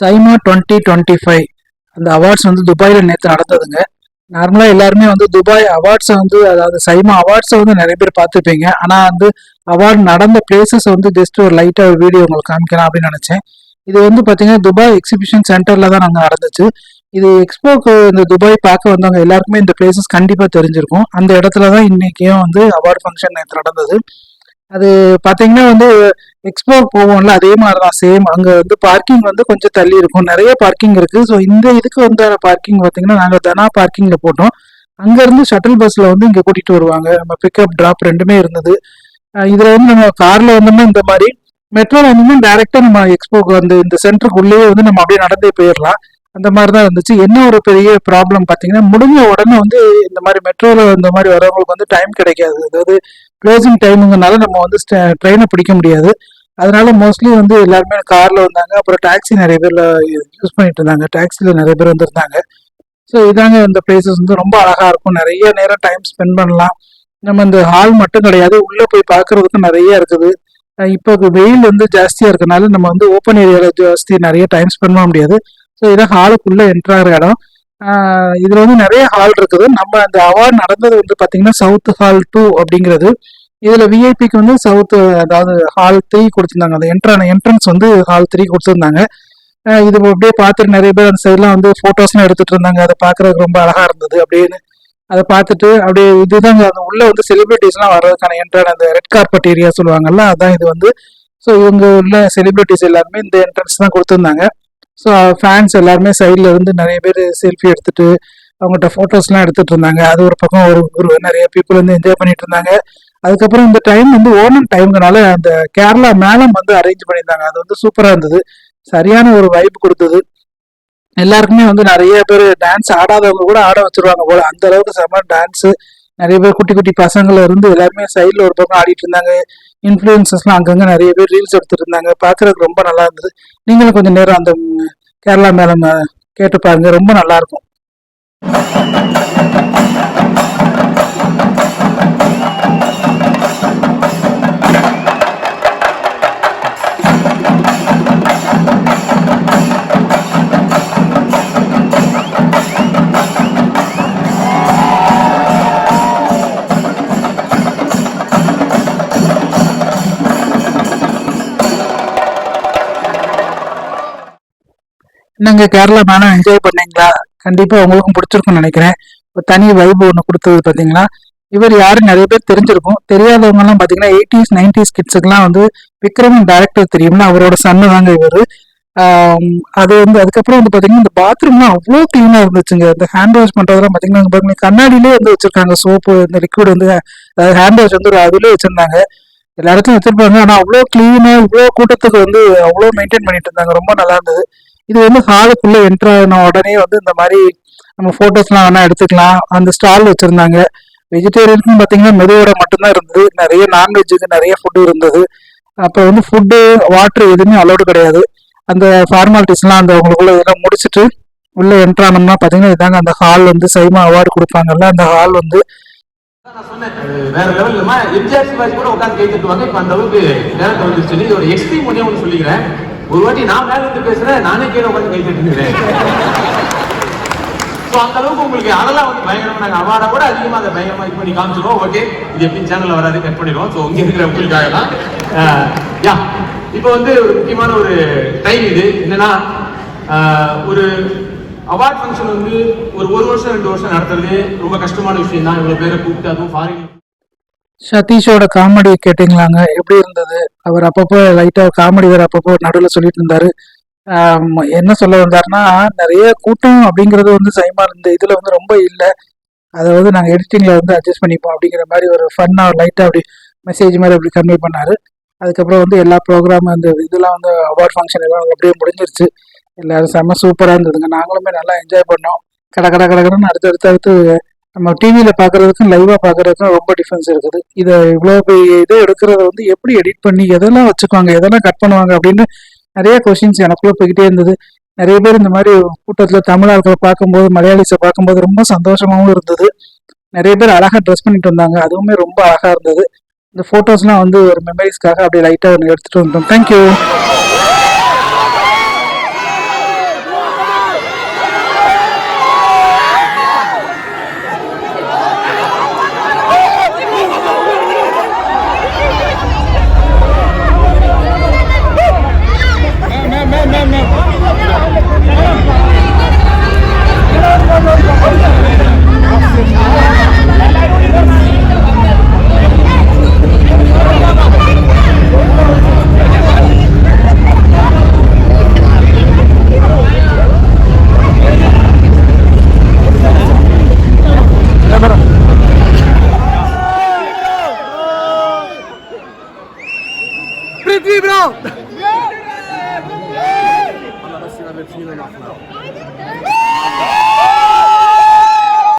SIIMA twenty twenty five. அந்த awards வந்து துபாயில் நேற்று நடந்ததுங்க. நார்மலாக எல்லாருமே வந்து துபாய் அவார்ட்ஸை வந்து அதாவது சைமா அவார்ட்ஸை வந்து நிறைய பேர் பார்த்துருப்பீங்க. ஆனால் வந்து அவார்ட் நடந்த பிளேசஸ் வந்து ஜஸ்ட் ஒரு லைட்டாக ஒரு வீடியோ உங்களுக்கு காமிக்கலாம் அப்படின்னு நினச்சேன். இது வந்து பார்த்தீங்கன்னா துபாய் எக்ஸிபிஷன் சென்டரில் தான் நாங்கள் நடந்துச்சு. இது எக்ஸ்போக்கு இந்த துபாய் பார்க்க வந்தவங்க எல்லாருக்குமே இந்த பிளேசஸ் கண்டிப்பாக தெரிஞ்சிருக்கும். அந்த இடத்துல தான் இன்னைக்கும் வந்து அவார்ட் ஃபங்க்ஷன் நேற்று நடந்தது. அது பார்த்தீங்கன்னா வந்து எக்ஸ்போ போவோம்ல அதே மாதிரி தான் சேம் அங்கே வந்து பார்க்கிங் வந்து கொஞ்சம் தள்ளி இருக்கும். நிறைய பார்க்கிங் இருக்குது ஸோ இந்த இதுக்கு வந்த பார்க்கிங் பார்த்தீங்கன்னா நாங்கள் தனா பார்க்கிங்கில் போட்டோம். அங்கேருந்து ஷட்டில் பஸ்ஸில் வந்து இங்கே கூட்டிகிட்டு வருவாங்க. நம்ம பிக்கப் ட்ராப் ரெண்டுமே இருந்தது. இதில் வந்து நம்ம காரில் வந்தோம்னா இந்த மாதிரி மெட்ரோவில் வந்தோம்னா டேரெக்டாக நம்ம எக்ஸ்போக்கு வந்து இந்த சென்டருக்குள்ளேயே வந்து நம்ம அப்படியே நடந்தே போயிடலாம். அந்த மாதிரி தான் இருந்துச்சு. என்ன ஒரு பெரிய ப்ராப்ளம் பார்த்தீங்கன்னா முடிஞ்ச உடனே வந்து இந்த மாதிரி மெட்ரோவில் இந்த மாதிரி வரவங்களுக்கு வந்து டைம் கிடைக்காது. அதாவது க்ளோசிங் டைமுங்கனால நம்ம வந்து ட்ரெயினை பிடிக்க முடியாது. அதனால மோஸ்ட்லி வந்து எல்லாருமே கார்ல வந்தாங்க. அப்புறம் டாக்ஸி நிறைய பேர்ல யூஸ் பண்ணிட்டு இருந்தாங்க. டாக்ஸில நிறைய பேர் வந்திருந்தாங்க. ஸோ இதாங்க இந்த பிளேசஸ் வந்து ரொம்ப அழகா இருக்கும். நிறைய நேரம் டைம் ஸ்பெண்ட் பண்ணலாம். நம்ம இந்த ஹால் மட்டும் கிடையாது. உள்ள போய் பார்க்கறதுக்கு நிறைய இருக்குது. இப்போ வெயில் வந்து ஜாஸ்தியா இருக்கனால நம்ம வந்து ஓப்பன் ஏரியால ஜாஸ்தி நிறைய டைம் ஸ்பெண்ட் பண்ண முடியாது. ஸோ இதான் ஹாலுக்குள்ள என்ட்ராகிற இடம். இதுல வந்து நிறைய ஹால் இருக்குது. நம்ம அந்த அவார்ட் நடந்தது வந்து பாத்தீங்கன்னா சவுத் ஹால் டூ அப்படிங்கிறது. இதுல விஐபிக்கு வந்து சவுத் அதாவது ஹால் த்ரீ கொடுத்துருந்தாங்க. அந்த என்ட்ரான என்ட்ரன்ஸ் வந்து ஹால் த்ரீ கொடுத்துருந்தாங்க. இது அப்படியே பார்த்துட்டு நிறைய பேர் அந்த சைட்லாம் வந்து போட்டோஸ்லாம் எடுத்துட்டு இருந்தாங்க. அதை பார்க்கறதுக்கு ரொம்ப அழகா இருந்தது அப்படின்னு. அதை பார்த்துட்டு அப்படியே இதுதாங்க அந்த உள்ள வந்து செலிபிரிட்டிஸ்லாம் வர்றதுக்கான என்ட்ரான அந்த ரெட் கார்பெட் ஏரியா சொல்லுவாங்கல்ல அதான் இது வந்து. ஸோ இவங்க உள்ள செலிபிரிட்டிஸ் எல்லாருமே இந்த என்ட்ரன்ஸ் தான் கொடுத்துருந்தாங்க. ஸோ ஃபேன்ஸ் எல்லாருமே சைடில் இருந்து நிறைய பேர் செல்ஃபி எடுத்துட்டு அவங்கள்ட்ட ஃபோட்டோஸ்லாம் எடுத்துட்டு இருந்தாங்க. அது ஒரு பக்கம் ஒரு ஒரு நிறைய பீப்புள் வந்து என்ஜாய் பண்ணிட்டு இருந்தாங்க. அதுக்கப்புறம் இந்த டைம் வந்து ஓணம் டைம்னால அந்த கேரளா மேளம் வந்து அரேஞ்ச் பண்ணியிருந்தாங்க. அது வந்து சூப்பராக இருந்தது. சரியான ஒரு வைப் கொடுத்தது. எல்லாருக்குமே வந்து நிறைய பேர் டான்ஸ் ஆடாதவங்க கூட ஆட வச்சிருவாங்க போல. அந்த அளவுக்கு செம டான்ஸ் நிறைய பேர் குட்டி குட்டி பசங்கள இருந்து எல்லாருமே சைடில் ஒரு பக்கம் ஆடிட்டு இருந்தாங்க. இன்ஃப்ளூயன்சஸ்லாம் அங்கங்கே நிறைய பேர் ரீல்ஸ் எடுத்துட்டு இருந்தாங்க. பார்க்கறதுக்கு ரொம்ப நல்லா இருந்தது. நீங்களும் கொஞ்சம் நேரம் அந்த கேரளா மேலம் கேட்டு பாருங்க. ரொம்ப நல்லா இருக்கும். நீங்கள் கேரளா மேடம் என்ஜாய் பண்ணீங்களா? கண்டிப்பா உங்களுக்கும் பிடிச்சிருக்கும்னு நினைக்கிறேன். ஒரு தனி வைபு ஒன்று கொடுத்தது பாத்தீங்களா? இவர் யாரும் நிறைய பேர் தெரிஞ்சிருக்கும். தெரியாதவங்க எல்லாம் பாத்தீங்கன்னா எயிட்டிஸ் நைன்டிஸ் கிட்ஸுக்குலாம் வந்து விக்ரமன் டைரக்டர் தெரியும்னா அவரோட சன்னு தாங்க இவர். அது வந்து அதுக்கப்புறம் வந்து பாத்தீங்கன்னா இந்த பாத்ரூம்லாம் அவ்வளோ கிளீனா இருந்துச்சுங்க. இந்த ஹேண்ட் வாஷ் பண்றதெல்லாம் பாத்தீங்கன்னா இங்க கண்ணாடியிலே வந்து வச்சிருக்காங்க சோப்பு இந்த லிக்விட் வந்து அதாவது ஹேண்ட் வாஷ் வந்து ஒரு அதுலயே வச்சிருந்தாங்க. எல்லா இடத்தையும் வச்சிருப்பாங்க. ஆனா அவ்வளோ கிளீனா இவ்வளோ கூட்டத்துக்கு வந்து அவ்வளோ மெயின்டைன் பண்ணிட்டு இருந்தாங்க. ரொம்ப நல்லா இருந்தது. இது வந்து ஹாலுக்குள்ள என்ட்ரான ஆன உடனே வந்து இந்த மாதிரி நம்ம போட்டோஸ்லாம் வேணா எடுத்துக்கலாம். அந்த ஸ்டால் வச்சிருந்தாங்க. வெஜிடேரியனுக்கும் பார்த்தீங்கன்னா மெதுவோட மட்டும்தான் இருந்தது. நிறைய நான்வெஜ்ஜுக்கு நிறைய ஃபுட்டு இருந்தது. அப்போ வந்து ஃபுட்டு வாட்டர் எதுவுமே அலோடு கிடையாது. அந்த ஃபார்மாலிட்டிஸ்லாம் அந்த அவங்களுக்குள்ள இதெல்லாம் முடிச்சுட்டு உள்ளே என்ட்ரானோம்னா பார்த்தீங்கன்னா இதாங்க அந்த ஹால் வந்து சைமா அவார்டு கொடுப்பாங்கல்ல அந்த ஹால் வந்து நான் சொன்னேன். வேற லெவல் எம்ஜிஆர் சிவாஜி கூட உட்காந்து கை தட்டுவாங்க இப்ப அந்த அளவுக்கு நேரத்தை வந்து சொல்லி எக்ஸ்ட்ரீம் ஒன்று சொல்லிக்கிறேன். ஒரு வாட்டி நான் மேல இருந்து பேசுறேன் நானே கீழே உட்காந்து கை தட்டுக்கிறேன் ஸோ அந்த அளவுக்கு உங்களுக்கு அதெல்லாம் வந்து பயங்கரமா நாங்கள் அவார்டை கூட அதிகமாக அதை பயங்கரமா இது பண்ணி காமிச்சிருவோம். ஓகே இது எப்படி சேனல்ல வராது கட் பண்ணிடுவோம். ஸோ இங்கே இருக்கிற உங்களுக்காக தான். யா. இப்போ வந்து ஒரு முக்கியமான ஒரு டைம் இது. என்னன்னா ஒரு அவார்ட் ஃபங்க்ஷன் வந்து ஒரு ஒரு வருஷம் ரெண்டு வருஷம் நடத்துறது ரொம்ப கஷ்டமான விஷயம் தான் இவ்வளவு பேரை கூப்பிட்டு அதுவும் ஃபாரின் சதீஷோட காமெடி கேட்டிங்களாங்க? எப்படி இருந்தது? அவர் அப்பப்போ லைட்டா காமெடி வேற அப்பப்போ நடுவில் சொல்லிட்டு இருந்தாரு. என்ன சொல்ல வந்தாருன்னா நிறைய கூட்டம் அப்படிங்கிறது வந்து சைமா இந்த இதுல வந்து ரொம்ப இல்லை. அதை வந்து நாங்கள் எடிட்டிங்ல வந்து அட்ஜஸ்ட் பண்ணிப்போம் அப்படிங்கிற மாதிரி ஒரு ஃபன்னா லைட்டா அப்படி மெசேஜ் மாதிரி அப்படி கன்வே பண்ணாரு. அதுக்கப்புறம் வந்து எல்லா ப்ரோக்ராம் அந்த இதெல்லாம் வந்து அவார்ட் ஃபங்க்ஷன் எல்லாம் அப்படியே முடிஞ்சிருச்சு. எல்லாரும் செம்ம சூப்பராக இருந்ததுங்க. நாங்களுமே நல்லா என்ஜாய் பண்ணோம். கட கட கடகடன்னு அடுத்து அடுத்தடுத்து அடுத்து நம்ம டிவியில் பார்க்குறதுக்கும் லைவாக பார்க்குறதுக்கும் ரொம்ப டிஃப்ரென்ஸ் இருக்குது. இதை இவ்வளோ பெரிய இது எடுக்கிறத வந்து எப்படி எடிட் பண்ணி எதெல்லாம் வச்சுக்குவாங்க எதெல்லாம் கட் பண்ணுவாங்க அப்படின்னு நிறைய கொஷின்ஸ் எனக்குள்ள போய்கிட்டே இருந்தது. நிறைய பேர் இந்த மாதிரி கூட்டத்தில் தமிழ் ஆட்களை பார்க்கும்போது மலையாளிஸை பார்க்கும்போது ரொம்ப சந்தோஷமாகவும் இருந்தது. நிறைய பேர் அழகா ட்ரெஸ் பண்ணிட்டு வந்தாங்க. அதுவுமே ரொம்ப அழகா இருந்தது. இந்த ஃபோட்டோஸ்லாம் வந்து ஒரு மெமரிஸ்க்காக அப்படியே லைட்டாக ஒன்று எடுத்துட்டு வந்தோம் thank you Bra, vi bra! Alla bästa vänner, fina natten.